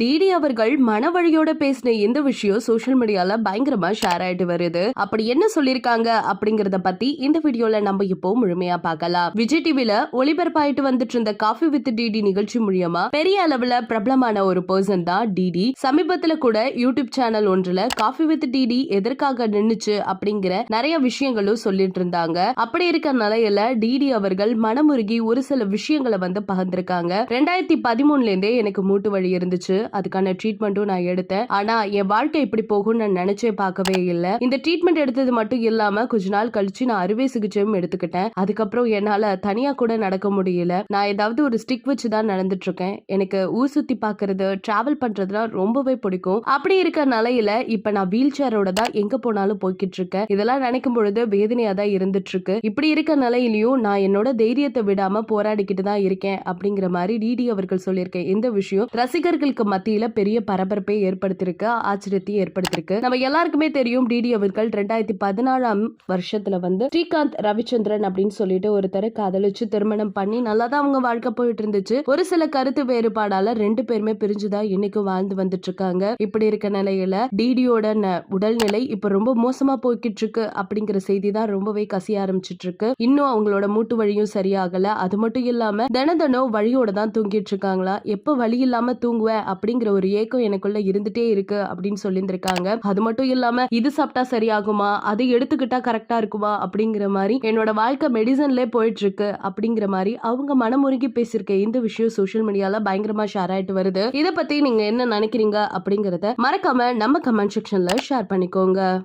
DD அவர்கள் மனவழியோட பேசின இந்த விஷயம் சோஷியல் மீடியால பயங்கரமா ஷேர் ஆயிட்டு வருது. அப்படி என்ன சொல்லிருக்காங்க அப்படிங்கறத பத்தி இந்த வீடியோல நம்ம இப்போ முழுமையா பார்க்கலாம். விஜய் டிவில ஒளிபரப்பாயிட்டு வந்துட்டு இருந்த காஃபி வித் டிடி நிகழ்ச்சி மூலியமா பெரிய அளவுல பிரபலமான ஒரு பர்சன் தான் டிடி சமீபத்துல கூட யூடியூப் சேனல் ஒன்றுல காஃபி வித் டிடி எதற்காக நின்னுச்சு அப்படிங்கிற நிறைய விஷயங்களும் சொல்லிட்டு இருந்தாங்க. அப்படி இருக்க நிலையில டிடி அவர்கள் மனமுருகி ஒரு சில விஷயங்களை வந்து பகிர்ந்திருக்காங்க. ரெண்டாயிரத்தி பதிமூணுல இருந்தே எனக்கு மூட்டு வழி இருந்துச்சு. அதுக்கான ட்ரீட்மெண்ட்டும் நான் எடுத்தேன். ஆனா என் வாழ்க்கை இப்படி போகும்னு நான் நினைச்சே பார்க்கவே இல்லை. இந்த ட்ரீட்மெண்ட் எடுத்தது மட்டும் இல்லாம கொஞ்ச நாள் கழிச்சு நான் அறுவை சிகிச்சையும் எடுத்துக்கிட்டேன். அதுக்கப்புறம் என்னால தனியா கூட நடக்க முடியல. நான் ஏதாவது ஒரு ஸ்டிக் வச்சு தான் நடந்துட்டு இருக்கேன் எனக்கு ஊர் சுத்தி பாக்குறது டிராவல் பண்றதுலாம் ரொம்பவே பிடிக்கும். அப்படி இருக்க நிலையில இப்ப நான் வீல் சேரோட தான் எங்க போனாலும் போய்கிட்டு இருக்கேன் இதெல்லாம் நினைக்கும் பொழுது வேதனையா தான் இருந்துட்டு இருக்கு இப்படி இருக்க நிலையிலயும் நான் என்னோட தைரியத்தை விடாம போராடிக்கிட்டு தான் இருக்கேன் அப்படிங்கிற மாதிரி டிடி அவர்கள் சொல்லியிருக்கேன். இந்த விஷயம் ரசிகர்களுக்கு மத்தியில பெரிய பரபரப்பை ஏற்படுத்தியிருக்கு ஆச்சரியத்தை ஏற்படுத்தியிருக்கு. நம்ம எல்லாருக்குமே தெரியும் டிடி அவர்கள் ரெண்டாயிரத்தி பதினாலாம் வருஷத்துல வந்து ஸ்ரீகாந்த் ரவிச்சந்திரன் அப்படின்னு சொல்லிட்டு ஒருத்தரை காதலிச்சு திருமணம் பண்ணி நல்லா தான் அவங்க வாழ்க்கை போயிட்டு இருந்துச்சு ஒரு சில கருத்து வேறுபாடால ரெண்டு பேருமே பிரிஞ்சுதான் இன்னைக்கும் வாழ்ந்து வந்துட்டு இருக்காங்க இப்படி இருக்க நிலையில டிடியோட உடல்நிலை இப்ப ரொம்ப மோசமா போய்கிட்டு இருக்கு அப்படிங்கிற செய்தி தான் ரொம்பவே கசிய ஆரம்பிச்சிட்டு இருக்கு இன்னும் அவங்களோட மூட்டு வழியும் சரியாகல. அது மட்டும் இல்லாம தின தினம் வழியோட தான் தூங்கிட்டு இருக்காங்களா எப்ப வழி இல்லாம தூங்குவேன் அப்படிங்கிற ஒரு ஏக்கம் எனக்குள்ள இருந்துட்டே இருக்கு அப்படின்னு சொல்லியிருந்திருக்காங்க. அது மட்டும் இல்லாம இது சாப்பிட்டா சரியாகுமா? அது எடுத்துக்கிட்டா கரெக்டா இருக்குமா? அப்படிங்கிற மாதிரி என்னோட வாழ்க்கை மெடிசன்ல போயிட்டு இருக்கு அப்படிங்கிற மாதிரி அவங்க மனமுருகி பேசியிருக்க இந்த விஷயம் சோஷியல் மீடியால பயங்கரமா ஷேர் ஆயிட்டு வருது. இதை பத்தி நீங்க என்ன நினைக்கிறீங்க அப்படிங்கறத மறக்காம நம்ம கமெண்ட் செக்ஷன்ல ஷேர் பண்ணிக்கோங்க.